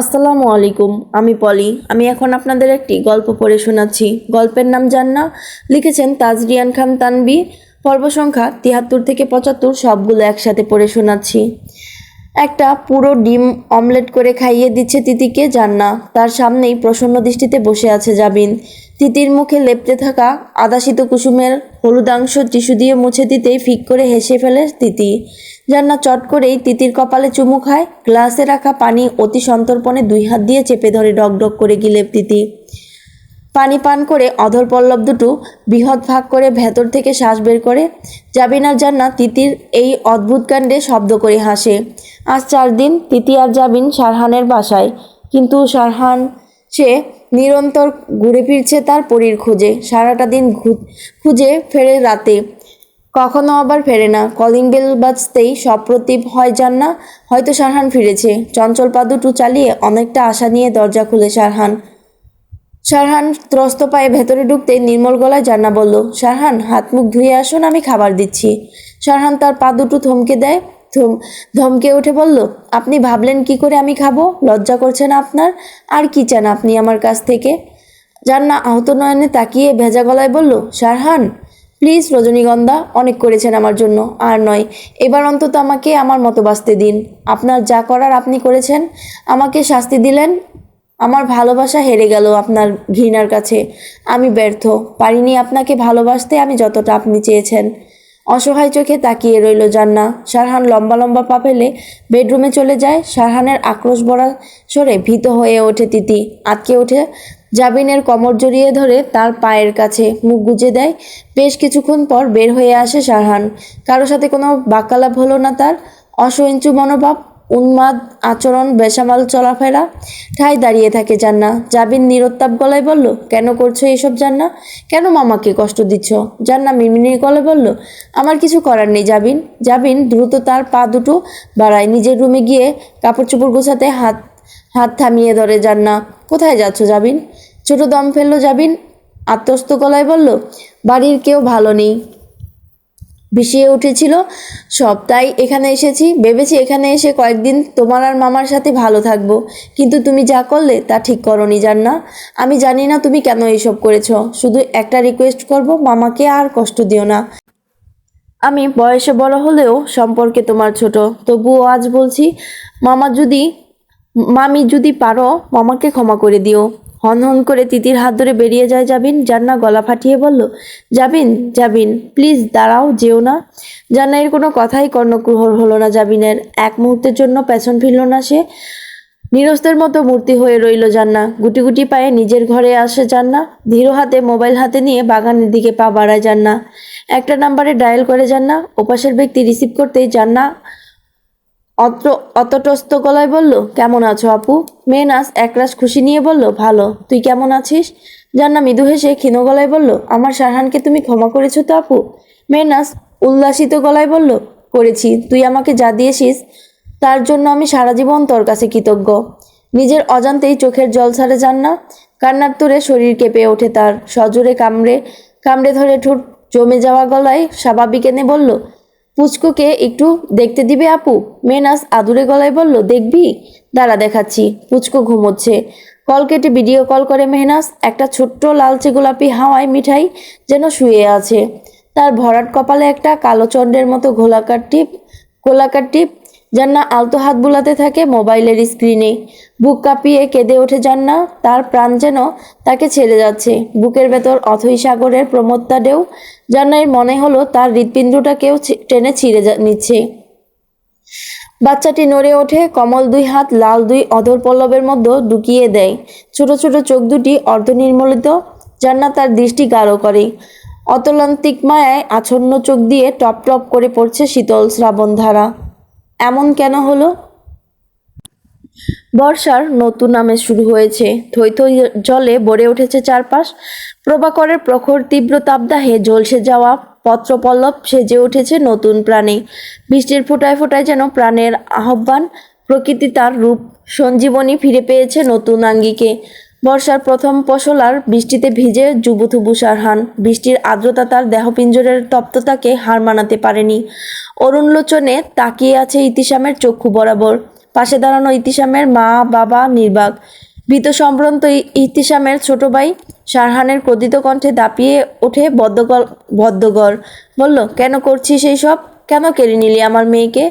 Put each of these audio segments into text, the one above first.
আসসালামু আলাইকুম, আমি পলি। আমি এখন আপনাদের একটি গল্প পড়ে শোনাচ্ছি। গল্পের নাম জান্না। লিখেছেন তাজরিয়ান খান তানবি। পর্ব সংখ্যা তিয়াত্তর থেকে পঁচাত্তর, সবগুলো একসাথে পড়ে শোনাচ্ছি। একটা পুরো ডিম অমলেট করে খাইয়ে দিচ্ছে তিতিকে জান্না। তার সামনেই প্রসন্ন দৃষ্টিতে বসে আছে জাবিন। তিতির মুখে লেপটে থাকা আদাসিত কুসুমের হলুদাংশ টিস্যু দিয়ে মুছে দিতেই ফিক করে হেসে ফেলে তিতি। জান্না চট করেই তিতির কপালে চুমু খায়, গ্লাসে রাখা পানি অতি সন্তর্পণে দুই হাত দিয়ে চেপে ধরে ডক করে গিলে তিতি। পানি পান করে অধর পল্লব দুটো বৃহৎ ভাগ করে ভেতর থেকে শ্বাস বের করে। জাবিন আর জান্না তিতির এই অদ্ভুত কাণ্ডে শব্দ করে হাসে। আজ চার দিন তিতি আর জাবিন সারহানের বাসায়, কিন্তু সারহান সে নিরন্তর ঘুরে ফিরছে তার পরীর খোঁজে। সারাটা দিন খুঁজে ফেরে রাতে। কখনো আবার ফেরে না। কলিং বেল বাজতেই সপ্রতিভ হয় যান না, হয়তো সারহান ফিরেছে। চঞ্চল পা দুটো চালিয়ে অনেকটা আশা নিয়ে দরজা খুলে সারহান। শারহান ত্রস্ত পায়ে ভেতরে ঢুকতে নির্মল গলায় জান্না বলল, সারহান, হাত মুখ ধুয়ে আসুন, আমি খাবার দিচ্ছি। শারহান তার পা দুটো থমকে দেয়। থম ধমকে উঠে বলল, আপনি ভাবলেন কি করে আমি খাব? লজ্জা করছে না আপনার? আর কি চান আপনি আমার কাছ থেকে? জান্না আহত নয়নে তাকিয়ে ভেজা গলায় বলল সারহান প্লিজ রজনীগন্ধা, অনেক করেছেন আমার জন্য, আর নয়, এবার অন্তত আমাকে আমার মতো বাঁচতে দিন। আপনার যা করার আপনি করেছেন, আমাকে শাস্তি দিলেন। আমার ভালোবাসা হেরে গেল আপনার ঘৃণার কাছে। আমি ব্যর্থ, পারিনি আপনাকে ভালোবাসতে, আমি যতটা আপনি চেয়েছেন। অসহায় চোখে তাকিয়ে রইল জান্না। সারহান লম্বা লম্বা পা ফেলে বেডরুমে চলে যায়। সারহানের আক্রোশ বড়া সরে ভীত হয়ে ওঠে তিতি। আটকে ওঠে জাবিনের কমর জড়িয়ে ধরে তার পায়ের কাছে। মুখ গুজে দেয়। বেশ কিছুক্ষণ পর বের হয়ে আসে সারহান। কারও সাথে কোনো বাক্যালাপ হলো না তার। অসহিঞ্চু মনোভাব উন্মাদ আচরণ, বেসামাল চলাফেরা, ঠাই দাঁড়িয়ে থাকে জান্না জাবিন নিরত্তাপ গলায় বলল, কেন করছ এসব জান্না কেন মামাকে কষ্ট দিচ্ছ? জান্না মিমিনির গলায় বলল, আমার কিছু করার নেই জাবিন। জাবিন দ্রুত তার পা দুটো বাড়ায়, নিজের রুমে গিয়ে কাপড় চোপড় গোছাতে হাত হাত থামিয়ে ধরে জান্না কোথায় যাচ্ছ জাবিন? ছোট দম ফেলল জাবিন, আত্মস্থ গলায় বলল, বাড়ির কেউ ভালো নেই। বিষিয়ে উঠেছিল। সব তাই এখানে এসেছি। ভেবেছি এখানে এসে কয়েকদিন তোমার আর মামার সাথে ভালো থাকব। কিন্তু তুমি যা করলে তা ঠিক করনি জান না আমি জানি না তুমি কেন এইসব করেছ। শুধু একটা রিকোয়েস্ট করব, মামাকে আর কষ্ট দিও না। আমি বয়সে বড় হলেও সম্পর্কে তোমার ছোট। তবুও আজ বলছি, মামা যদি, মামি যদি পারো, মামাকে ক্ষমা করে দিও। হন হন করে তিতির হাত ধরে বেরিয়ে যায় যাবিন জান্না গলা ফাটিয়ে বলল যাবিন যাবিন প্লিজ দাঁড়াও, যেও না। জান্না এর কোনো কথাই কর্ণকুহর হলো না জাবিনের। এক মুহূর্তের জন্য পেছন ফিরল না সে। নিরস্তের মতো মূর্তি হয়ে রইল জান্না। গুটি গুটি পায়ে নিজের ঘরে আসে জান্না। ধীর হাতে মোবাইল হাতে নিয়ে বাগানের দিকে পা বাড়ায় জান্না। একটা নাম্বারে ডায়াল করে জান্না। ওপাশের ব্যক্তি রিসিভ করতেই জান্না অত্র, অতটস্থ গলায় বলল, কেমন আছো আপু? মেহনাস একরাশ খুশি নিয়ে বলল, ভালো। তুই কেমন আছিস? জান্না মৃদু হেসে ক্ষীণ গলায় বলল, আমার শারহানকে তুমি ক্ষমা করেছ তো আপু? মেহনাস উল্লাসিত গলায় বলল, করেছি। তুই আমাকে যা দিয়েছিস, তার জন্য আমি সারা জীবন তোর কাছে কৃতজ্ঞ। নিজের অজান্তেই চোখের জল ছাড়ে যান না কান্নার তোরে শরীর কেঁপে ওঠে তার। সজোরে কামড়ে কামড়ে ধরে ঠোঁট জমে যাওয়া গলায় স্বাভাবিক এনে বলল পুচকুকে একটু দেখতে দিবে আপু? মেনাস আদুরে গলায় বলল, দেখবি? দাঁড়া, দেখাচ্ছি। পুচকু ঘুমোচ্ছে। কল কেটে ভিডিও কল করে মেহনাস, একটা ছোট্ট লালচে গোলাপি হাওয়ায় মিঠাই যেন শুয়ে আছে। তার ভরাট কপালে একটা কালো চন্ডের মতো গোলাকার টিপ গোলাকার টিপ জান্না আলতো হাত বুলাতে থাকে মোবাইলের স্ক্রিনে। বুক কাঁপিয়ে কেঁদে ওঠে জান্না তার প্রাণ যেন তাকে ছেড়ে যাচ্ছে। বুকের ভেতর অথই সাগরের প্রমত্তা ঢেউ জান্নার মনে হলো তার হৃৎপিণ্ডটাকেও টেনে ছিঁড়ে নিচ্ছে। বাচ্চাটি নড়ে ওঠে, কমল দুই হাত, লাল দুই অধর পল্লবের মধ্যে ঢুকিয়ে দেয়। ছোট ছোট চোখ দুটি অর্ধনির্মলিত। জান্নাত তার দৃষ্টি গাঢ় করে। অতলান্তিক মায়ায় আচ্ছন্ন চোখ দিয়ে টপ টপ করে পড়ছে শীতল শ্রাবণ ধারা এমন কেন হলো? বর্ষার নতুন নামে শুরু হয়েছে। থই জলে ভরে উঠেছে চারপাশ। প্রভাকরের প্রখর তীব্র তাপদাহে ঝলসে যাওয়া পত্রপল্লব, সেজে উঠেছে নতুন প্রাণে। বৃষ্টির ফোঁটায় ফোঁটায় যেন প্রাণের আহ্বান, প্রকৃতি তার রূপ সঞ্জীবনী ফিরে পেয়েছে নতুন আঙ্গিকে। বর্ষার প্রথম ফসলার বৃষ্টিতে ভিজে যুবথুবু সারহান। বৃষ্টির আর্দ্রতা তার দেহপিঞ্জরের তপ্ততাকে হার মানাতে পারেনি। অরুণ লোচনে তাকিয়ে আছে ইতিসামের চক্ষু বরাবর। পাশে দাঁড়ানো ইতিসামের মা, বাবা, নির্বাক। ভীত সম্ভ্রান্ত ই- ইতিসামের ছোট ভাই সারহানের ক্রোধিত কণ্ঠে দাপিয়ে ওঠে বদ্ধগল বদ্ধগর বলল, কেন করছিস এই সব কেন কেড়ে নিলি আমার মেয়েকে?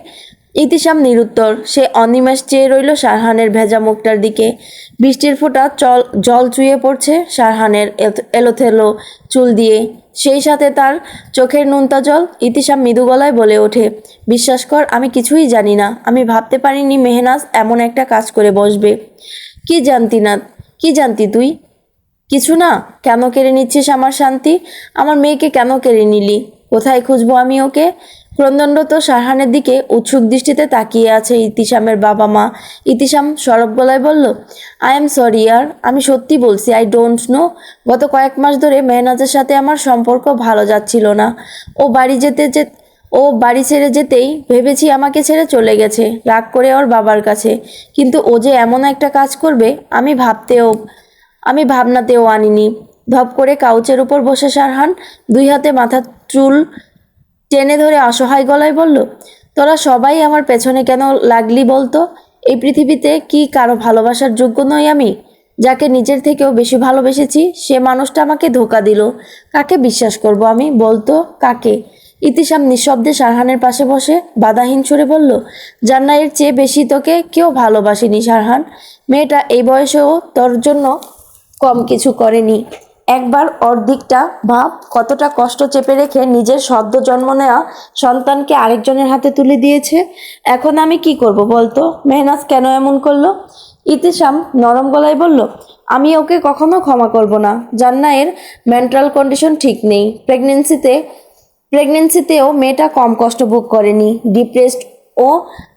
ইতিসাম নিরুত্তর। সে অনিমেষ চেয়ে রইল সারহানের ভেজা মুখটার দিকে। বৃষ্টির ফোঁটা চল জল চুয়ে পড়ছে সারহানের এল- এলোথেলো চুল দিয়ে। সেই সাথে তার চোখের নুনতা জল ইতিশাম মৃদু গলায় বলে ওঠে, বিশ্বাস কর, আমি কিছুই জানি না। আমি ভাবতে পারিনি মেহনাজ এমন একটা কাজ করে বসবে। কি জানতি না কি জানতি তুই? কিছু না, কেন কেড়ে নিচ্ছিস আমার শান্তি? আমার মেয়েকে কেন কেড়ে নিলি? কোথায় খুঁজবো আমি ওকে? ক্রন্দনরত সারহানের দিকে উৎসুক দৃষ্টিতে তাকিয়ে আছে ইতিশামের বাবা মা। ইতিশাম সরব গলায় বলল আই এম সরি ইয়ার। আমি সত্যি বলছি আই ডোন্ট নো গত কয়েক মাস ধরে মেহনাজের সাথে আমার সম্পর্ক ভালো যাচ্ছিল না। ও বাড়ি যেতে যে, ও বাড়ি ছেড়ে যেতেই ভেবেছি আমাকে ছেড়ে চলে গেছে, রাগ করে ওর বাবার কাছে। কিন্তু ও যে এমন একটা কাজ করবে, আমি ভাবতেও, আমি ভাবনাতেও আনিনি। ধপ করে কাউচের উপর বসে সারহান দুই হাতে মাথার চুল টেনে ধরে অসহায় গলায় বলল, তোরা সবাই আমার পেছনে কেন লাগলি বলতো? এই পৃথিবীতে কি কারও ভালোবাসার যোগ্য নই আমি? যাকে নিজের থেকেও বেশি ভালোবেসেছি, সে মানুষটা আমাকে ধোকা দিল। কাকে বিশ্বাস করব আমি? বলতো কাকে? ইতিসাম নিঃশব্দে সারহানের পাশে বসে বাধাহীন সুরে বলল, জান্নাইয়ের চেয়ে বেশি তোকে কেউ ভালোবাসেনি সারহান। মেয়েটা এই বয়সেও তোর জন্য কম কিছু করেনি। একবার ওর দিকটা ভাব কতটা কষ্ট চেপে রেখে নিজের সদ্য জন্ম নেওয়া সন্তানকে আরেকজনের হাতে তুলে দিয়েছে? এখন আমি কি করব বলতো? মেহনাজ কেন এমন করল? ইতিশাম নরম গলায় বলল, আমি ওকে কখনো ক্ষমা করব না। জান্না এর মেন্টাল কন্ডিশন ঠিক নেই। প্রেগনেন্সিতে, প্রেগনেন্সিতেও মেয়েটা কম কষ্ট ভোগ করেনি। ডিপ্রেসড ও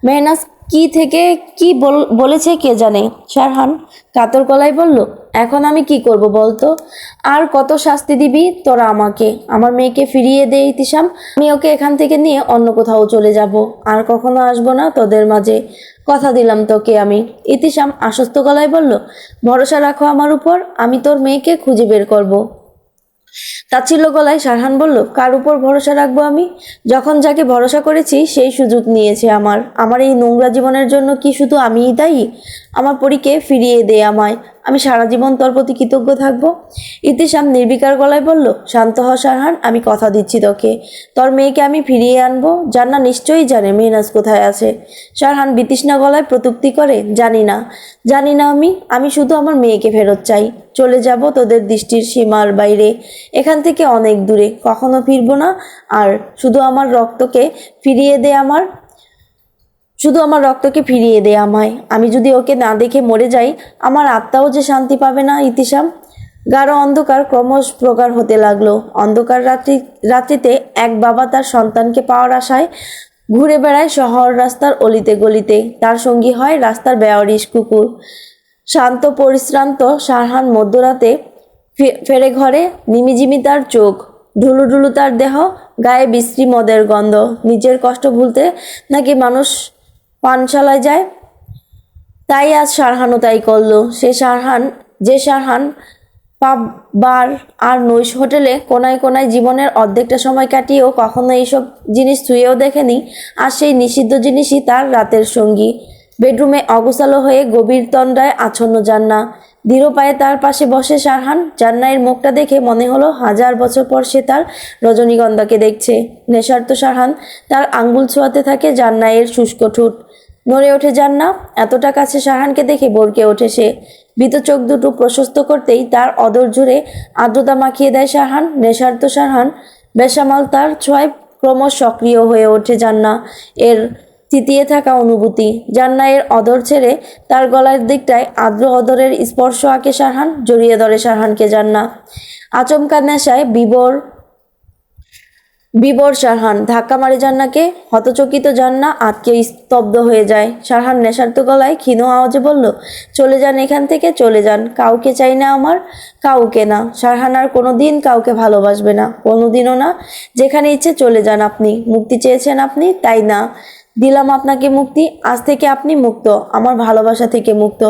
মেহনাজ কি থেকে কি বল- বলেছে কে জানে? শারহান কাতর গলায় বলল, এখন আমি কি করব বলতো? আর কত শাস্তি দিবি তোরা আমাকে? আমার মেয়েকে ফিরিয়ে দে ইতিশাম, আমি ওকে এখান থেকে নিয়ে অন্য কোথাও চলে যাব। আর কখনো আসব না তোদের মাঝে। কথা দিলাম তোকে আমি। ইতিশাম আশ্বস্ত গলায় বলল, ভরসা রাখো আমার উপর, আমি তোর মেয়েকে খুঁজে বের করব। তাচ্ছিল্য গলায় সারহান বলল, কার উপর ভরসা রাখব আমি? যখন যাকে ভরসা করেছি, সেই সুযোগ নিয়েছে আমার। আমার এই নোংরা জীবনের জন্য কি শুধু আমিই দায়ী? আমার পরীকে ফিরিয়ে দে আমায়। আমি সারা জীবন তোর প্রতি কৃতজ্ঞ থাকব। ইতিশাম নির্বিকার গলায় বলল, শান্ত হ, সারহান, আমি কথা দিচ্ছি তোকে। তোর মেয়েকে আমি ফিরিয়ে আনব। জান্না নিশ্চয়ই জানে মেহনাজ কোথায় আছে। সারহান বিতৃষ্ণা গলায় প্রতুক্তি করে, জানি না। জানি না আমি আমি শুধু আমার মেয়েকে ফেরত চাই। চলে যাব তোদের দৃষ্টির সীমার বাইরে। এখান থেকে অনেক দূরে। কখনো ফিরবো না। আর শুধু আমার রক্তকে ফিরিয়ে দে আমার। শুধু আমার রক্তকে ফিরিয়ে দে আমায়। আমি যদি ওকে না দেখে মরে যাই, আমার আত্মাও যে শান্তি পাবে না ইতিসাম গাঢ় অন্ধকার ক্রমশ প্রগাঢ় হতে লাগল। অন্ধকার রাত্রি, রাত্রিতে এক বাবা তার সন্তানকে পাওয়ার আশায় ঘুরে বেড়ায় শহর রাস্তার অলিতে গলিতে। তার সঙ্গী হয় রাস্তার বেয়ারিশ কুকুর। শান্ত, পরিশ্রান্ত, সারহান মধ্যরাতে ফেরে ঘরে নিমিজিমি তার চোখ। ঢুলু ঢুলু তার দেহ, গায়ে বিশ্রী মদের গন্ধ। নিজের কষ্ট ভুলতে নাকি মানুষ পানশালায় যায়। তাই আজ সারহানও তাই করল। সে সারহান, যে সারহান পাব বার আর নৈশ হোটেলে কোনায় কোনায় জীবনের অর্ধেকটা সময় কাটিয়েও কখনো এইসব জিনিস ছুঁয়েও দেখেনি, আর সেই নিষিদ্ধ জিনিসই তার রাতের সঙ্গী। বেডরুমে অগোছালো হয়ে গভীর তন্দ্রায় আচ্ছন্ন জান্না দৃঢ় পায়ে তার পাশে বসে সারহান। জান্নাইয়ের মুখটা দেখে মনে হলো হাজার বছর পর সে তার রজনীগন্ধাকে দেখছে। নেশার্ত সারহান তার আঙ্গুল ছোঁয়াতে থাকে জান্নাইয়ের শুষ্ক ঠোঁট। নড়ে ওঠে জান্না, এতটা কাছে সারহানকে দেখে বরকে ওঠে সে। ভীত চোখ দুটো প্রশস্ত করতেই তার অদর জুড়ে আর্দ্রতা মাখিয়ে দেয় সারহান। নেশার্ত সারহান বেসামাল তার ছোঁয়ায় ক্রমশ সক্রিয় হয়ে ওঠে জান্না। এর থিতিয়ে থাকা অনুভূতি। জান্না এর অদর ছেড়ে তার গলার দিকটায় আর্দ্র অদরের স্পর্শ আঁকে সারহান, জড়িয়ে ধরে সারহানকে জান্না আচমকা নেশায় বিবর বিবর সারহান, ধাক্কা মারে জান্নাকে হতচকিত জান্না আটকে স্তব্ধ হয়ে যায়। সারহান নেশার্ত গলায় ক্ষীণ আওয়াজে বলল, চলে যান এখান থেকে, চলে যান, কাউকে চাই না আমার, কাউকে না। সারহান আর কোনো দিন কাউকে ভালোবাসবে না কোনো দিনও না। যেখানে ইচ্ছে চলে যান আপনি, মুক্তি চেয়েছেন আপনি, তাই না? দিলাম আপনাকে মুক্তি, আজ থেকে আপনি মুক্ত, আমার ভালোবাসা থেকে মুক্ত,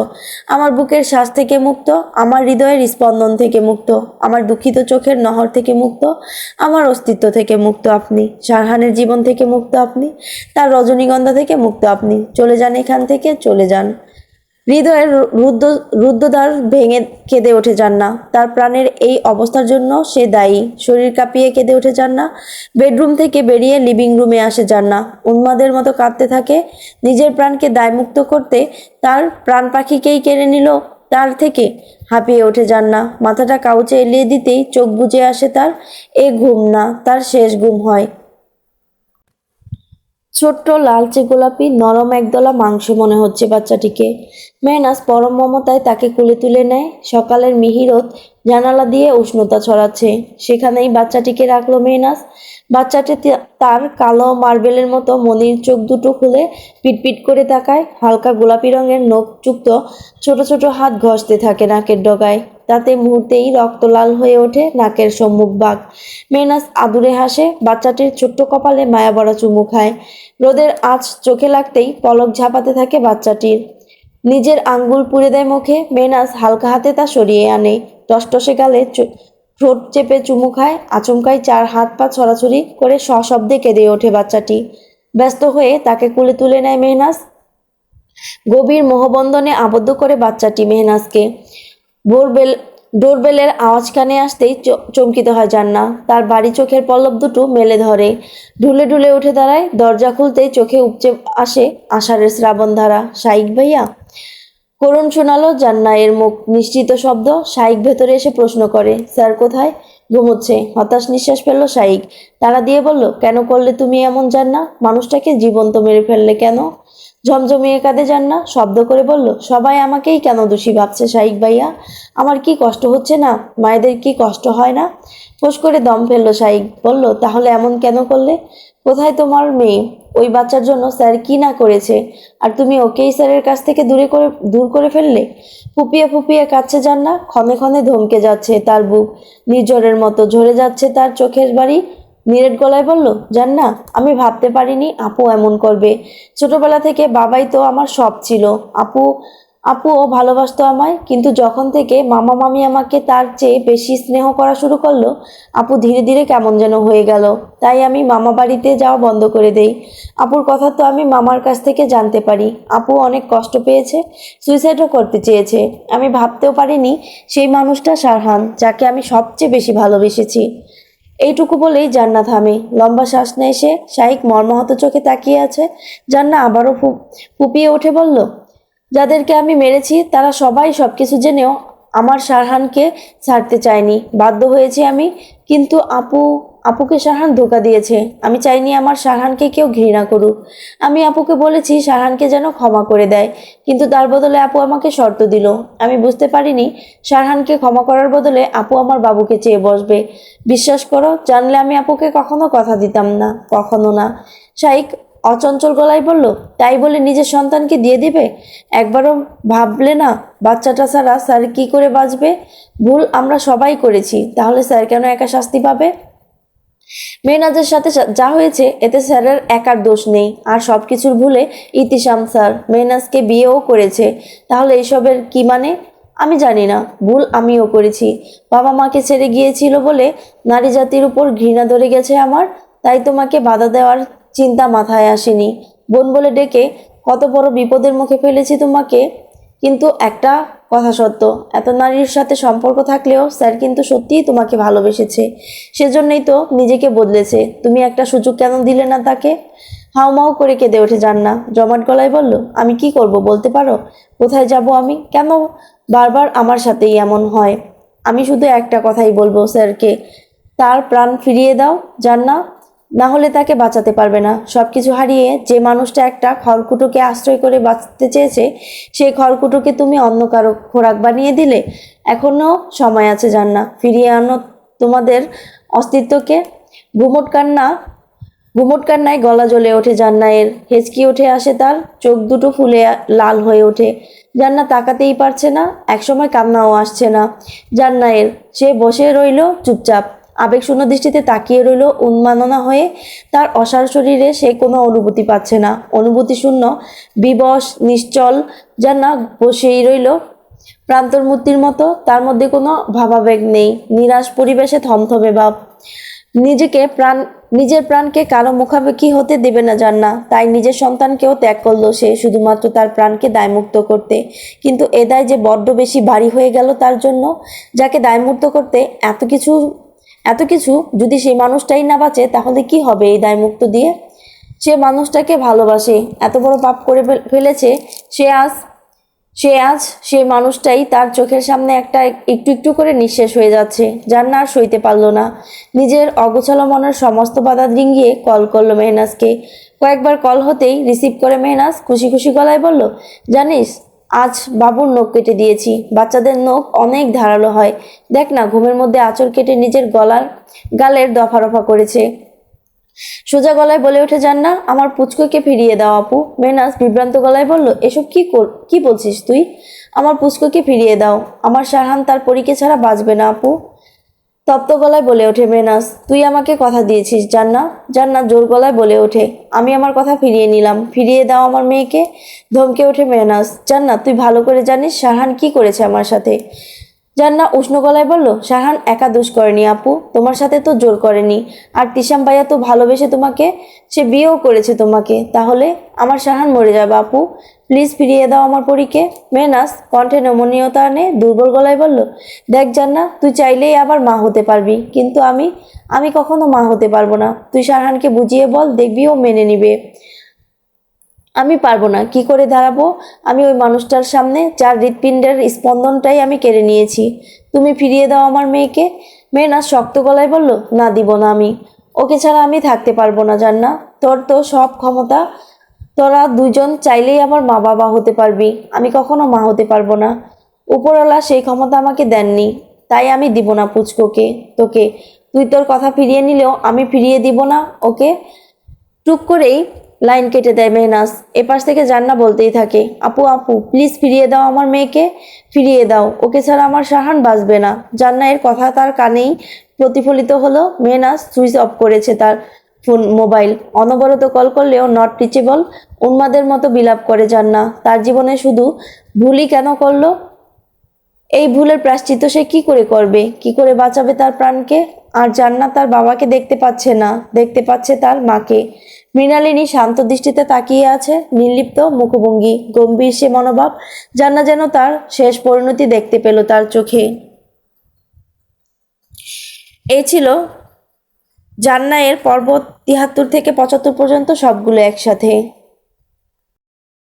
আমার বুকের শ্বাস থেকে মুক্ত, আমার হৃদয়ের স্পন্দন থেকে মুক্ত, আমার দুঃখিত চোখের নহর থেকে মুক্ত, আমার অস্তিত্ব থেকে মুক্ত আপনি শারহানের জীবন থেকে মুক্ত আপনি, তার রজনীগন্ধা থেকে মুক্ত আপনি, চলে যান এখান থেকে, চলে যান। হৃদয়ের রুদ্ধ রুদ্রদ্বার ভেঙে কেঁদে ওঠে যান না তার প্রাণের এই অবস্থার জন্য সে দায়ী। শরীর কাঁপিয়ে কেঁদে ওঠে যান না বেডরুম থেকে বেরিয়ে লিভিং রুমে আসে যান না উন্মাদের মতো কাঁদতে থাকে। নিজের প্রাণকে দায়মুক্ত করতে তার প্রাণ পাখিকেই কেড়ে নিল। তার থেকে হাঁপিয়ে ওঠে যান না মাথাটা কাউচে এলিয়ে দিতেই চোখ বুজে আসে তার। এ ঘুম না, তার শেষ ঘুম হয়। ছোট্ট লালচে গোলাপি, নরম একদলা মাংস মনে হচ্ছে বাচ্চাটিকে। মেহনাজ পরম মমতায় তাকে কুলে তুলে নেয়। সকালের মিহিরত জানালা দিয়ে উষ্ণতা ছড়াচ্ছে। সেখানেই বাচ্চাটিকে রাখল মেহনাজ। বাচ্চাটি তার কালো মার্বেলের মতো মনির চোখ দুটো খুলে পিটপিট করে তাকায়। হালকা গোলাপি রঙের নখযুক্ত ছোট ছোট হাত ঘষতে থাকে নাকের ডগায়। তাতে মুহূর্তেই রক্ত লাল হয়ে ওঠে নাকের সম্মুখ ভাগ। মেহনাজ আদুরে হাসে, বাচ্চাটির ছোট্ট কপালে মায়া বড়া চুমু খায়। রোদের আঁচ চোখে লাগতেই পলক ঝাঁপাতে থাকে বাচ্চাটির। নিজের আঙ্গুল পুড়ে দেয় মুখে মেহনাজ হালকা হাতে তা সরিয়ে আনে। টসটসে গালে ঠোঁট চেপে চুমু খায়, আচমকাই চার হাত পা ছড়াছড়ি করে সশব্দে কেঁদে ওঠে বাচ্চাটি। ব্যস্ত হয়ে তাকে কুলে তুলে নেয় মেহনাজ গভীর মোহবন্ধনে আবদ্ধ করে বাচ্চাটি মেহনাজকে ভোরবেল ডোরবেলের আওয়াজ কানে আসতেই চমকিত হয় জান্না। তার বাড়ি চোখের পল্লব দুটো মেলে ধরে। ঢুলে ঢুলে উঠে দাঁড়ায়, দরজা খুলতেই চোখে উপচে আসে আষাঢ়ের শ্রাবণ ধারা শাইক ভাইয়া? করুণ শোনালো জান্না এর মুখ। নিশ্চিত শব্দ শাইক ভেতরে এসে প্রশ্ন করে, স্যার কোথায়? ঘুমোচ্ছে। হতাশ নিঃশ্বাস ফেলল শাইক তারা দিয়ে বলল, কেন করলে তুমি এমন জান্না? মানুষটাকে জীবন্ত মেরে ফেললে কেন? ঝমঝমিয়ে কাঁদে জান্না, শব্দ করে বলল, সবাই আমাকেই কেন দোষী ভাবছে শাইক ভাইয়া? আমার কি কষ্ট হচ্ছে না? মায়েদের কি কষ্ট হয় না? ফোস করে দম ফেলল শাইক বলল, তাহলে এমন কেন করলে? কোথায় তোমার মেয়ে? ওই বাচ্চার জন্য স্যার কি না করেছে? আর তুমি ওকেই স্যারের কাছ থেকে দূরে করে, দূর করে ফেললে? ফুপিয়ে ফুপিয়ে কাচ্ছে যান না ক্ষণে ক্ষণে ধমকে যাচ্ছে তার বুক নির্ঝরের মতো ঝরে যাচ্ছে তার চোখের বাড়ি। নিরেট গলায় বলল জান না আমি ভাবতে পারিনি আপু এমন করবে। ছোটবেলা থেকে বাবাই তো আমার সব ছিল। আপু, আপুও ভালোবাসতো আমায়, কিন্তু যখন থেকে মামা মামি আমাকে তার চেয়ে বেশি স্নেহ করা শুরু করল, আপু ধীরে ধীরে কেমন যেন হয়ে গেল। তাই আমি মামা বাড়িতে যাওয়া বন্ধ করে দেই। আপুর কথা তো আমি মামার কাছ থেকে জানতে পারি। আপু অনেক কষ্ট পেয়েছে সুইসাইডও করতে চেয়েছে। আমি ভাবতেও পারিনি সেই মানুষটা সারহান, যাকে আমি সবচেয়ে বেশি ভালোবেসেছি। এইটুকু বলেই জান্নাত থামে লম্বা শ্বাস নেয় সে। শাইক মর্মাহত চোখে তাকিয়ে আছে। জান্না আবারও ফুপিয়ে উঠে বলল, যাদেরকে আমি মেরেছি, তারা সবাই সব কিছু জেনেও আমার সারহানকে ছাড়তে চায়নি। বাধ্য হয়েছি আমি। কিন্তু আপু আপুকে সারহান ধোকা দিয়েছে। আমি চাইনি আমার সারহানকে কেউ ঘৃণা করুক। আমি আপুকে বলেছি সারহানকে যেন ক্ষমা করে দেয়, কিন্তু তার বদলে আপু আমাকে শর্ত দিল। আমি বুঝতে পারিনি সারহানকে ক্ষমা করার বদলে আপু আমার বাবুকে চেয়ে বসবে। বিশ্বাস করো, জানলে আমি আপুকে কখনো কথা দিতাম না, কখনো না। শাইক অচঞ্চল গলায় বলল, তাই বলে নিজের সন্তানকে দিয়ে দিবে? একবারও ভাবলে না, বাচ্চাটা ছাড়া স্যার কি করে বাঁচবে? ভুল আমরা সবাই করেছি, তাহলে স্যার কেন একা শাস্তি পাবে? মেহনাজের সাথে যা- হয়েছে, এতে স্যারের একার দোষ নেই। আর সব কিছুর ভুলে ইতিশাম স্যার মেহনাজকে বিয়েও করেছে। তাহলে এসবের কি মানে? আমি জানি না। ভুল আমিও করেছি। বাবা মাকে ছেড়ে গিয়েছিল বলে নারী জাতির উপর ঘৃণা ধরে গেছে আমার। তাই তোমাকে বাধা দেওয়ার চিন্তা মাথায় আসেনি। বোন বলে ডেকে, কত বড় বিপদের মুখে ফেলেছি তোমাকে। কিন্তু একটা কথা সত্য। এত নারীর সাথে সম্পর্ক থাকলেও স্যার কিন্তু সত্যিই তোমাকে ভালোবেসেছে। সেজন্যই তো নিজেকে বদলেছে। তুমি একটা সুযোগ কেন দিলে না তাকে? হাউমাউ করে কেঁদে ওঠে যান না জমাট গলায় বলল, আমি কি করব বলতে পারো? কোথায় যাব আমি? কেন বারবার আমার সাথেই এমন হয়? আমি শুধু একটা কথাই বলব স্যারকে। তার প্রাণ ফিরিয়ে দাও। যান না হলে তাকে বাঁচাতে পারবে না। সব কিছু হারিয়ে যে মানুষটা একটা খড়কুটোকে আশ্রয় করে বাঁচতে চেয়েছে সেই খড়কুটোকে তুমি অন্য কারও খোরাক বানিয়ে দিলে? এখনও সময় আছে জান্না ফিরিয়ে আনো তোমাদের অস্তিত্বকে। ঘুমট কান্না ঘুমট কান্নায় গলা জ্বলে ওঠে জান্নায়ের। হেঁচকি উঠে আসে তার, চোখ দুটো ফুলে লাল হয়ে ওঠে। জান্না তাকাতেই পারছে না, একসময় কান্নাও আসছে না। জান্নায়ের, সে বসে রইল চুপচাপ। আবেগশূন্য দৃষ্টিতে তাকিয়ে রইল, উন্মাননা হয়ে। তার অসার শরীরে সে কোনো অনুভূতি পাচ্ছে না। অনুভূতি শূন্য, বিবশ, নিশ্চল, যার না বসেই রইল। প্রান্তর মূর্তির মতো, তার মধ্যে কোনো ভাবাবেগ নেই। নিরাশ পরিবেশে থমথমে ভাব। নিজেকে প্রাণ, নিজের প্রাণকে কারও মুখাপেক্ষি হতে দেবে না জান না তাই নিজের সন্তানকেও ত্যাগ করল সে, শুধুমাত্র তার প্রাণকে দায়মুক্ত করতে। কিন্তু এ দায় যে বড্ড বেশি ভারী হয়ে গেল তার জন্য, যাকে দায়মুক্ত করতে এত কিছু এত কিছু যদি সেই মানুষটাই না বাঁচে, তাহলে কি হবে এই দায়মুক্ত দিয়ে? সে মানুষটাকে ভালোবাসে, এত বড় পাপ করে ফেল- ফেলেছে, সে আজ সে আজ সে মানুষটাই তার চোখের সামনে একটা একটু একটু করে নিঃশেষ হয়ে যাচ্ছে, যার না আর সইতে পারল না। নিজের অগোছালো মনের সমস্ত বাধা ডিঙ্গিয়ে কল করল মেহনাজকে। কয়েকবার কল হতেই রিসিভ করে মেহনাজ খুশি খুশি গলায় বলল, জানিস আজ বাবুর নখ কেটে দিয়েছি, বাচ্চাদের নখ অনেক ধারালো হয়। দেখ না, ঘুমের মধ্যে আঁচড় কেটে নিজের গলার গালের দফা রফা করেছে। সোজা গলায় বলে যান না, আমার পুচকুকে ফিরিয়ে দাও আপু। মেনাস বিভ্রান্ত গলায় বলল, এসব কি কর, কি বলছিস তুই? আমার পুচকুকে ফিরিয়ে দাও। আমার সারহান তার পরীকে ছাড়া বাঁচবে না আপু। তপ্ত গলায় বলে ওঠে, মেনাস, তুই আমাকে কথা দিয়েছিস জান্না জান্না জোর গলায় বলে ওঠে, আমি আমার কথা ফিরিয়ে নিলাম। ফিরিয়ে দাও আমার মেয়েকে। ধমকে ওঠে, মেনাস জান্না তুই ভালো করে জানিস শাহান কি করেছে আমার সাথে। জান্না উষ্ণ গলায় বলল, শাহান, একা দোষ করেনি আপু। তোমার সাথে তো জোর করেনি। আর তিশাম ভাইয়া তো ভালোবেসে তোমাকে, সে বিয়েও করেছে তোমাকে। তাহলে আমার শাহান মরে যাবে আপু। প্লিজ ফিরিয়ে দাও আমার পরীকে। মেনাস কণ্ঠে নমনীয়তা আনে দুর্বল গলায় বলল, দেখ জান্না তুই চাইলেই আবার মা হতে পারবি। কিন্তু আমি আমি কখনো মা হতে পারব না। তুই শাহানকে বুঝিয়ে বল, দেখবি ও মেনে নিবে। আমি পারব না। কি করে দাঁড়াবো? আমি ওই মানুষটার সামনে যার হৃৎপিণ্ডের স্পন্দনটাই আমি কেড়ে নিয়েছি। তুমি ফিরিয়ে দাও আমার মেয়েকে। মেয়ে না শক্ত গলায় বলল, না দিব না আমি। ওকে ছাড়া আমি থাকতে পারব না জান না তোর তো সব ক্ষমতা। তোরা দুজন চাইলেই আমার মা বাবা হতে পারবি। আমি কখনো মা হতে পারব না। উপরওয়ালা সেই ক্ষমতা আমাকে দেননি। তাই আমি দিব না পুচকোকে, তোকে। তুই তোর কথা ফিরিয়ে নিলেও আমি ফিরিয়ে দিব না ওকে। টুক করেই লাইন কেটে দেয় মেহনাস এপাশ থেকে জান্না বলতেই থাকে, আপু আপু প্লিজ ফিরিয়ে দাও আমার মেয়েকে, ফিরিয়ে দাও। ওকে ছাড়া আমার সাহান বাঁচবে না। জান্না এর কথা তার কানেই প্রতিফলিত হলো। মেহনাস সুইচ অফ করেছে তার ফোন, মোবাইল। অনবরত কল করলেও নট রিচেবল উন্মাদের মতো বিলাপ করে জান্না তার জীবনে শুধু ভুলই কেন করল? এই ভুলের প্রাশ্চিত্য সে কি করে করবে? কি করে বাঁচাবে তার প্রাণকে? আর জান্নাত তার বাবাকে দেখতে পাচ্ছে না, দেখতে পাচ্ছে তার মাকে। মৃণালিনী শান্ত দৃষ্টিতে তাকিয়ে আছে, নির্লিপ্ত মুখভঙ্গি, গম্ভীর সে মনোভাব জান্না যেন তার শেষ পরিণতি দেখতে পেল তার চোখে। এই ছিল জান্নায়ের পর্ব তিয়াত্তর থেকে পঁচাত্তর পর্যন্ত সবগুলো একসাথে।